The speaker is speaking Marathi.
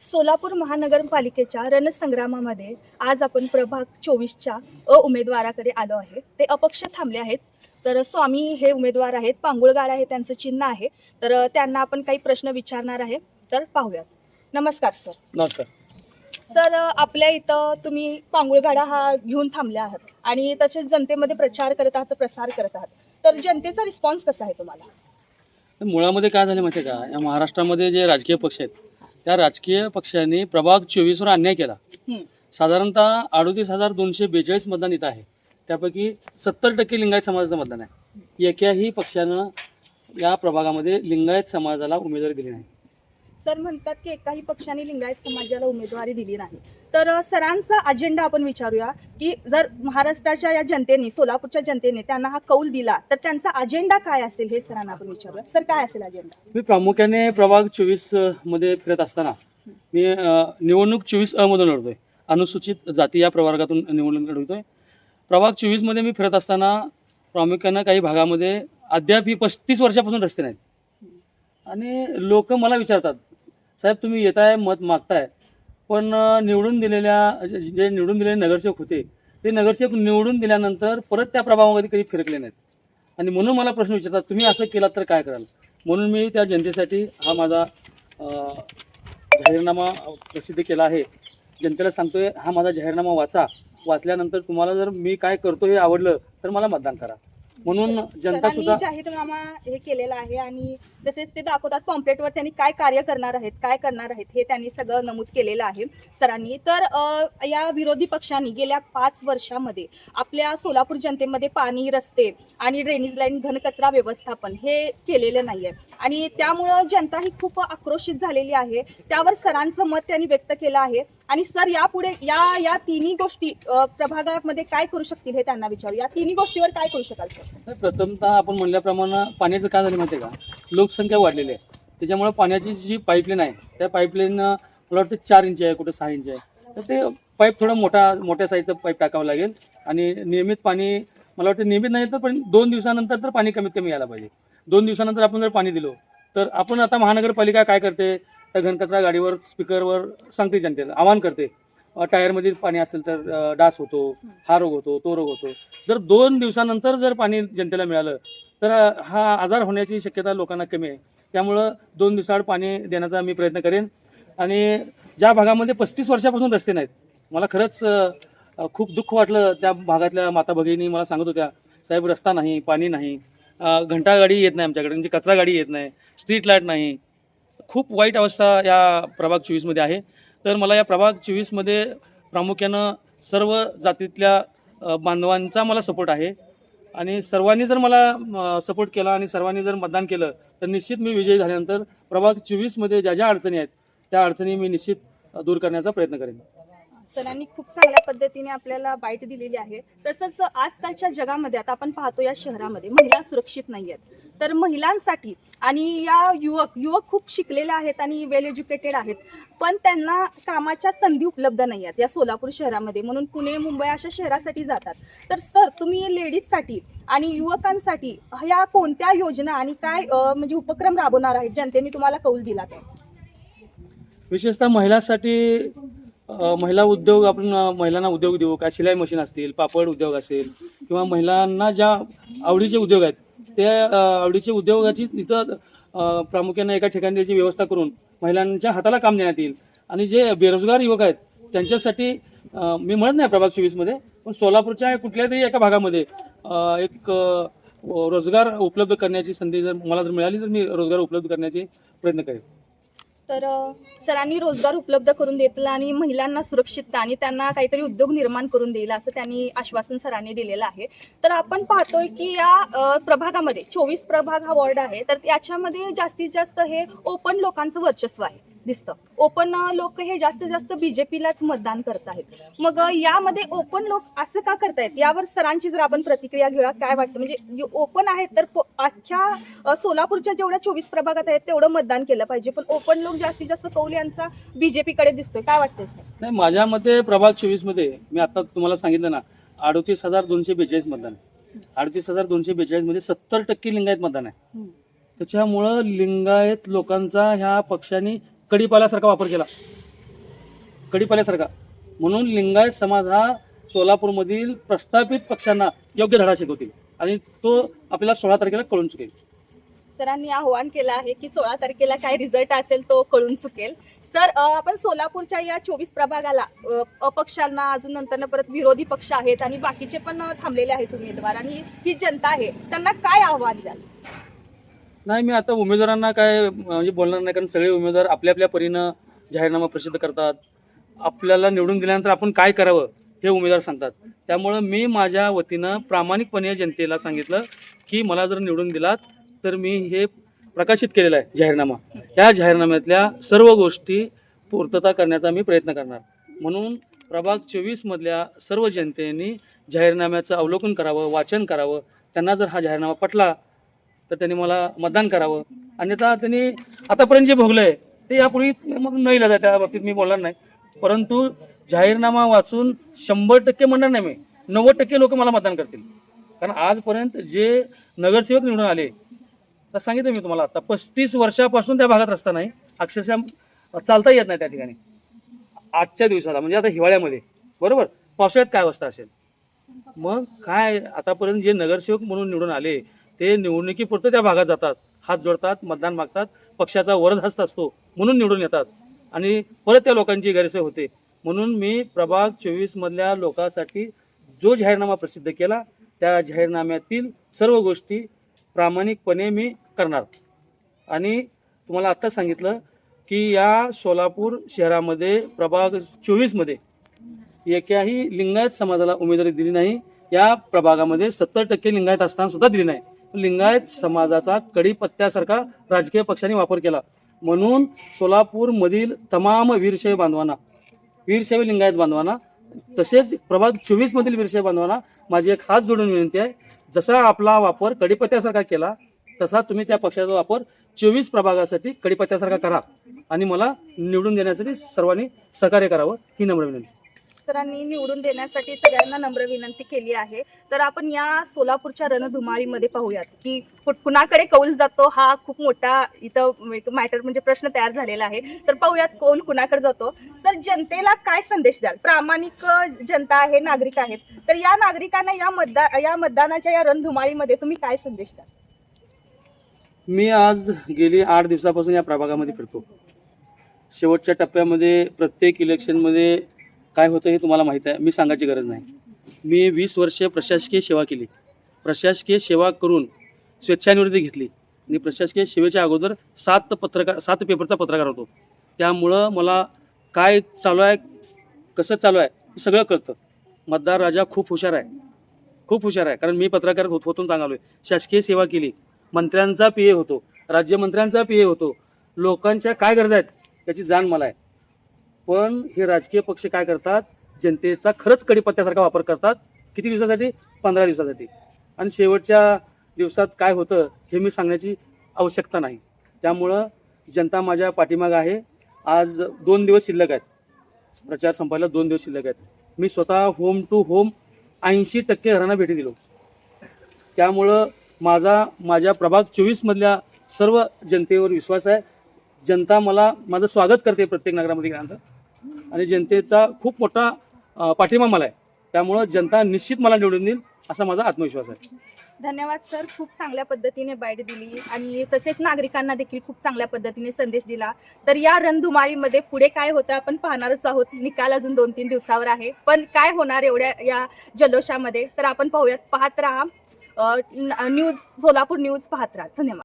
सोलापूर महानगरपालिकेच्या रणसंग्रामामध्ये आज आपण प्रभाग चोवीसच्या अ उमेदवाराकडे आलो आहे. ते अपक्ष थांबले आहेत. तर स्वामी हे उमेदवार आहेत. पांगुळगाड आहे त्यांचं चिन्ह आहे. तर त्यांना आपण काही प्रश्न विचारणार आहे. तर पाहूयात. नमस्कार सर. नमस्कार. सर आपल्या इथं तुम्ही पांगुळगाडा हा घेऊन थांबले आहात आणि तसेच जनतेमध्ये प्रचार करत आहात प्रसार करत आहात. तर जनतेचा रिस्पॉन्स कसा आहे तुम्हाला? मुळामध्ये काय झालं माहिती का? या महाराष्ट्रामध्ये जे राजकीय पक्ष आहेत त्या राजकीय पक्षांनी प्रभाग चोवीसवर अन्याय केला. साधारणतः अडोतीस हजार दोनशे बेचाळीस मतदान इथं आहे. त्यापैकी सत्तर टक्के लिंगायत समाजाचं मतदान आहे. एकाही पक्षानं या प्रभागामध्ये लिंगायत समाजाला उमेदवारी दिली नाही. सर म्हणतात की एकाही पक्षाने लिंगायत समाजाला उमेदवारी दिली नाही. तर सरांचा अजेंडा आपण विचारूया की जर महाराष्ट्राच्या या जनतेने सोलापूरच्या जनतेने त्यांना हा कौल दिला तर त्यांचा अजेंडा काय असेल हे सरांना आपण विचारूया. सर काय असेल अजेंडा मी प्रामुख्याने प्रभाग चोवीसमध्ये फिरत असताना मी निवडणूक चोवीस अ मधून लढतोय. अनुसूचित जाती या प्रवर्गातून निवडणूक लढवतोय प्रभाग चोवीसमध्ये मी फिरत असताना प्रामुख्यानं काही भागामध्ये अद्याप ही पस्तीस वर्षापासून रस्ते नाहीत. आणि लोक मला विचारतात साहेब तुम्ही येताय मत मागताय. पण निवडून दिलेल्या जे निवडून दिलेले नगरसेवक होते ते नगरसेवक निवडून दिल्यानंतर परत त्या प्रभावामध्ये कधी फिरकले नाहीत. आणि म्हणून मला प्रश्न विचारतात तुम्ही असं केलात तर काय कराल? म्हणून मी त्या जनतेसाठी हा माझा जाहीरनामा प्रसिद्ध केला आहे. जनतेला सांगतोय हा माझा जाहीरनामा वाचा. वाचल्यानंतर तुम्हाला जर मी काय करतो हे आवडलं तर मला मतदान करा. म्हणून जनता सुद्धा जाहीरनामा हे केलेला आहे आणि तसेच ते दाखवतात पॉम्पलेटवर त्यांनी काय कार्य करणार आहेत काय करणार आहेत हे त्यांनी सगळं नमूद केलेलं आहे सरांनी. तर अ, या विरोधी पक्षांनी गेल्या पाच वर्षामध्ये आपल्या सोलापूर जनतेमध्ये पाणी रस्ते आणि ड्रेनेज लाईन घनकचरा व्यवस्थापन हे केलेलं नाही आहे आणि त्यामुळं जनता ही खूप आक्रोशित झालेली आहे. त्यावर सरांचं मत त्यांनी व्यक्त केलं आहे. आणि सर यापुढे या या तिन्ही गोष्टी प्रभागामध्ये काय करू शकतील हे त्यांना विचारू. या तिन्ही गोष्टीवर काय करू शकाल सर? प्रथमतः आपण म्हणल्याप्रमाणे पाण्याचं काय झालं माहिती आहे का? लोकसंख्या वाढलेली आहे. त्याच्यामुळे पाण्याची जी पाईपलाईन आहे त्या पाईपलाईन मला वाटतं चार इंच आहे कुठं सहा इंच आहे. तर ते पाईप थोडं मोठा मोठ्या साईजचं पाईप टाकावं लागेल. आणि नियमित पाणी मला वाटतं नियमित नाही तर पण दोन दिवसानंतर तर पाणी कमीत कमी यायला पाहिजे. दोन दिवसानंतर आपण जर पाणी दिलो तर आपण आता महानगरपालिका काय करते? त्या घनकचरा गाडीवर स्पीकरवर सांगते जनतेला आवाहन करते. टायरमध्ये पाणी असेल तर डास होतो हा रोग होतो तो रोग होतो. जर दोन दिवसानंतर जर पाणी जनतेला मिळालं तर हा आजार होण्याची शक्यता लोकांना कमी आहे. त्यामुळं दोन दिवसाआड पाणी देण्याचा मी प्रयत्न करेन. आणि ज्या भागामध्ये पस्तीस वर्षापासून रस्ते नाहीत मला खरंच खूप दुःख वाटलं त्या भागातल्या माता भगिनी मला सांगत होत्या साहेब रस्ता नाही पाणी नाही. घंटा गाडी येत नाही आमच्याकडे म्हणजे कचरा गाडी येत नाही स्ट्रीट लाइट नाही. खूप वाईट अवस्था या प्रभाग चोवीसमध्ये आहे. तर मला या प्रभाग चोवीसमध्ये प्रामुख्यानं सर्व जातीतल्या बांधवांचा मला सपोर्ट आहे. आणि सर्वांनी जर मला सपोर्ट केला आणि सर्वांनी जर मतदान केलं तर निश्चित मी विजयी झाल्यानंतर प्रभाग चोवीसमध्ये ज्या ज्या अडचणी आहेत त्या अडचणी मी निश्चित दूर करण्याचा प्रयत्न करेन. सरांनी खूप चांगल्या पद्धतीने आपल्याला बाईट दिलेली आहे. तसंच आजकालच्या जगामध्ये आता आपण पाहतो या शहरामध्ये महिला सुरक्षित नाही आहेत तर महिलांसाठी आणि या युवक युवक खूप शिकलेले आहेत आणि वेल एज्युकेटेड आहेत. पण त्यांना कामाच्या संधी उपलब्ध नाही आहेत या सोलापूर शहरामध्ये. म्हणून पुणे मुंबई अशा शहरासाठी जातात. तर सर तुम्ही लेडीजसाठी आणि युवकांसाठी ह्या कोणत्या योजना आणि काय म्हणजे उपक्रम राबवणार आहेत? जनतेने तुम्हाला कौल दिला तर विशेषतः महिलांसाठी महिला उद्योग आपण महिलांना उद्योग देऊ काय शिलाई मशीन असतील पापड उद्योग असेल किंवा महिलांना ज्या आवडीचे उद्योग आहेत त्या आवडीचे उद्योगाची तिथं प्रामुख्याने एका ठिकाणी त्याची व्यवस्था करून महिलांच्या हाताला काम देण्यात येईल. आणि जे बेरोजगार युवक आहेत त्यांच्यासाठी मी म्हणत नाही प्रभाग चोवीसमध्ये पण सोलापूरच्या कुठल्या तरी एका भागामध्ये एक रोजगार उपलब्ध करण्याची संधी जर मला जर मिळाली तर मी रोजगार उपलब्ध करण्याचे प्रयत्न करेन. तर सरांनी रोजगार उपलब्ध करून देतील आणि महिलांना सुरक्षितता आणि त्यांना काहीतरी उद्योग निर्माण करून देईल असं त्यांनी आश्वासन सरांनी दिलेलं आहे. तर आपण पाहतोय की या प्रभागामध्ये चोवीस प्रभाग हा वॉर्ड आहे तर याच्यामध्ये जास्तीत जास्त हे ओपन लोकांचं वर्चस्व आहे. दिसतं. ओपन लोक हे जास्तीत जास्त बीजेपीलाच मतदान करत आहेत. मग यामध्ये ओपन लोक असं का करतायत? यावर सरांची जर आपण प्रतिक्रिया घेऊया काय वाटतं? म्हणजे ओपन आहेत तर अख्ख्या सोलापूरच्या जेवढ्या चोवीस प्रभागात आहेत तेवढं मतदान केलं पाहिजे. पण ओपन लोक जास्तीत जास्त कौल यांचा बीजेपीकडे दिसतोय. काय वाटतंय नाही माझ्या मते प्रभाग चोवीसमध्ये मी आता तुम्हाला सांगितलं ना अडतीस हजार दोनशे बेचाळीस मतदान अडतीस हजार दोनशे बेचाळीसमध्ये सत्तर टक्के लिंगायत मतदान आहे. त्याच्यामुळं लिंगायत लोकांचा ह्या पक्षाने कडीपाल्यासारखा वापर केला. कडीपाल्यासारखा. म्हणून लिंगायत समाज हा सोलापूरमधील प्रस्थापित पक्षांना योग्य धडा शिकवतील. आणि तो आपल्याला सोळा तारखेला कळून चुकेल. सरांनी आव्हान केलं आहे की सोळा तारखेला काय रिझल्ट असेल तो कळून चुकेल. सर आपण सोलापूरच्या या चोवीस प्रभागाला अपक्षांना अजून नंतर परत विरोधी पक्ष आहेत आणि बाकीचे पण थांबलेले आहेत उमेदवार आणि ही जनता आहे त्यांना काय आव्हान द्याल? नाही मी आता उमेदवारांना काय म्हणजे बोलणार नाही कारण सगळे उमेदवार आपल्या आपल्या परीनं जाहीरनामा प्रसिद्ध करतात. आपल्याला निवडून दिल्यानंतर आपण काय करावं हे उमेदवार सांगतात. त्यामुळं मी माझ्या वतीनं प्रामाणिकपणे जनतेला सांगितलं की मला जर निवडून दिलात तर मी हे प्रकाशित केलेलं आहे जाहीरनामा. या जाहीरनाम्यातल्या सर्व गोष्टी पूर्तता करण्याचा मी प्रयत्न करणार. म्हणून प्रभाग चोवीसमधल्या सर्व जनतेने जाहीरनाम्याचं अवलोकन करावं वाचन करावं. त्यांना जर हा जाहीरनामा पटला तर त्यांनी मला मतदान करावं. अन्यथा त्यांनी आतापर्यंत जे भोगलं आहे ते यापूर्वी मग न इलाज त्या बाबतीत मी बोलणार नाही. परंतु जाहीरनामा वाचून शंभर टक्के म्हणणार नाही मी. नव्वद टक्के लोक मला मतदान करतील. कारण आजपर्यंत जे नगरसेवक निवडून आले तर सांगितलं मी तुम्हाला आता पस्तीस वर्षापासून त्या भागात रस्ता नाही. अक्षरशः चालता येत नाही त्या ठिकाणी. आजच्या दिवसाला म्हणजे आता हिवाळ्यामध्ये. बरोबर? पावसाळ्यात काय अवस्था असेल? मग काय आतापर्यंत जे नगरसेवक म्हणून निवडून आले ते निवडणुकीपुरतं त्या भागात जातात. हात जोडतात मतदान मागतात पक्षाचा वरदहस्त असतो म्हणून निवडून येतात. आणि परत त्या लोकांची गैरसोय होते. म्हणून मी प्रभाग चोवीसमधल्या लोकांसाठी जो जाहीरनामा प्रसिद्ध केला त्या जाहीरनाम्यातील सर्व गोष्टी प्रामाणिकपणे मी करणार. आणि तुम्हाला आत्ताच सांगितलं की या सोलापूर शहरामध्ये प्रभाग चोवीसमध्ये एकाही लिंगायत समाजाला उमेदवारी दिली नाही. या प्रभागामध्ये सत्तर टक्के लिंगायत असताना सुद्धा दिली नाही. लिंगायत समाजाचा कडीपत्त्यासारखा राजकीय पक्षांनी वापर केला. म्हणून सोलापूरमधील तमाम वीरशैव बांधवांना वीरशैव लिंगायत बांधवांना तसेच प्रभाग चोवीसमधील वीरशैव बांधवांना माझी एक हात जोडून विनंती आहे जसा आपला वापर कडीपत्त्यासारखा केला तसा तुम्ही त्या पक्षाचा वापर चोवीस प्रभागासाठी कडीपत्त्यासारखा करा आणि मला निवडून देण्यासाठी सर्वांनी सहकार्य करावं ही नम्र विनंती. मास्तरांनी निवडून देण्यासाठी सगळ्यांना नम्र विनंती केली आहे. तर आपण या सोलापूरच्या रणधुमाळीमध्ये पाहूयात की कुणाकडे कौल जातो हा खूप मोठा इथं एक मॅटर म्हणजे प्रश्न तयार झालेला आहे. तर पाहूयात कौल कुणाकडे जातो. सर जनतेला काय संदेश द्याल? प्रामाणिक जनता आहे नागरिक आहेत. तर या नागरिकांना या मतदान या मतदानाच्या या रणधुमाळीमध्ये तुम्ही काय संदेश द्याल? मी आज गेली आठ दिवसापासून या प्रभागामध्ये फिरतो. शेवटच्या टप्प्यामध्ये प्रत्येक इलेक्शनमध्ये काय होतं हे तुम्हाला माहीत आहे. मी सांगायची गरज नाही. मी वीस वर्षे प्रशासकीय सेवा केली. प्रशासकीय सेवा करून स्वेच्छानिवृत्ती घेतली. आणि प्रशासकीय सेवेच्या अगोदर सात पत्रकार सात पेपरचा पत्रकार होतो. त्यामुळं मला काय चालू आहे कसं चालू आहे हे सगळं कळतं. मतदार राजा खूप हुशार आहे. खूप हुशार आहे. कारण मी पत्रकार होत होतून सांगालो आहे शासकीय सेवा केली. मंत्र्यांचा पी ए होतो. राज्यमंत्र्यांचा पी ए होतो. लोकांच्या काय गरजा आहेत याची जाण मला आहे. पण हे राजकीय पक्ष काय करतात? जनतेचा खरंच कडीपत्त्यासारखा वापर करतात. किती दिवसासाठी? पंधरा दिवसासाठी. आणि शेवटच्या दिवसात काय होतं हे मी सांगण्याची आवश्यकता नाही. त्यामुळं जनता माझ्या पाठीमागं आहे. आज दोन दिवस शिल्लक आहेत. प्रचार संपायला दोन दिवस शिल्लक आहेत. मी स्वतः होम टू होम ऐंशी टक्के घरांना भेटी दिलो. त्यामुळं माझा माझ्या प्रभाग चोवीसमधल्या सर्व जनतेवर विश्वास आहे. जनता मला माझं स्वागत करते प्रत्येक नगरामध्ये गेल्यानंतर. आणि जनतेचा खूप मोठा पाठिंबा मला आहे. त्यामुळं जनता निश्चित मला निवडून देईल असा माझा आत्मविश्वास आहे. धन्यवाद सर. खूप चांगल्या पद्धतीने बाईट दिली आणि तसेच नागरिकांना देखील खूप चांगल्या पद्धतीने संदेश दिला. तर या रणधुमाळीमध्ये पुढे काय होतं आपण पाहणारच आहोत. निकाल अजून दोन तीन दिवसावर आहे. पण काय होणार एवढ्या या जल्लोषामध्ये? तर आपण पाहूयात पाहत राहा. न- न्यूज सोलापूर न्यूज पाहत राहा. धन्यवाद.